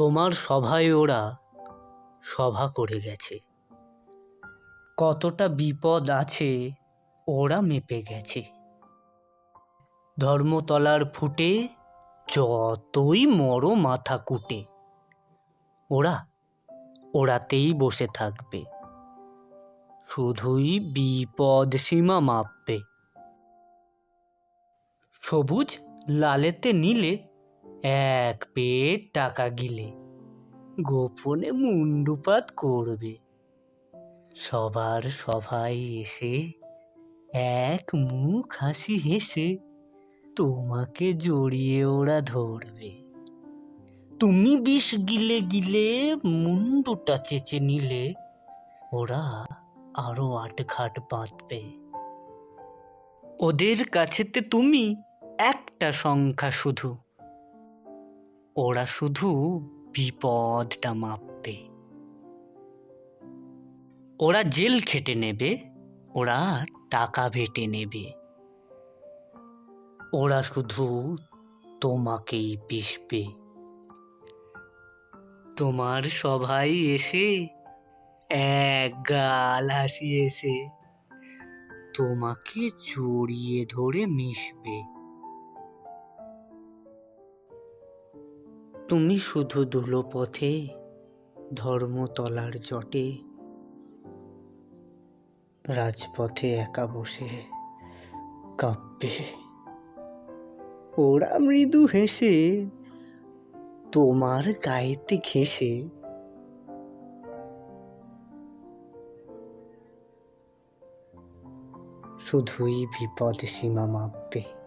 তোমার সভায় ওরা সভা করে গেছে। কতটা বিপদ আছে, ওরা মেপে গেছে। ধর্মতলার ফুটে যতই মরো মাথা কুটে, ওরা ওরাতেই বসে থাকবে। শুধুই বিপদ সীমা মাপবে। সবুজ, লালেতে নিলে এক পেট টাকা গিলে গোপনে মুন্ডুপাত করবে। সবার সবাই এসে এক মুখ হাসি হেসে তোমাকে জড়িয়ে ওরা ধরবে। তুমি বিষ গিলে গিলে মুন্ডুটা চেচে নিলে ওরা আরও আটঘাট বাঁধবে। ওদের কাছেতে তুমি একটা সংখ্যা শুধু। ওরা শুধু বিপদটা মাপবে। ওরা জেল খেটে নেবে, ওরা টাকা বেটে নেবে। ওরা শুধু তোমাকেই পিষবে। তোমার সবাই এসে এক গাল হাসি এসে তোমাকে জড়িয়ে ধরে মিশবে। তুমি শুধু ধুলো পথে ধর্মতলার জটে। রাজপথে একা বসে কাঁপবে। ওরা মৃদু হেসে তোমার গায়েতে ঘেঁষে। শুধুই বিপদ সীমা মাপবে।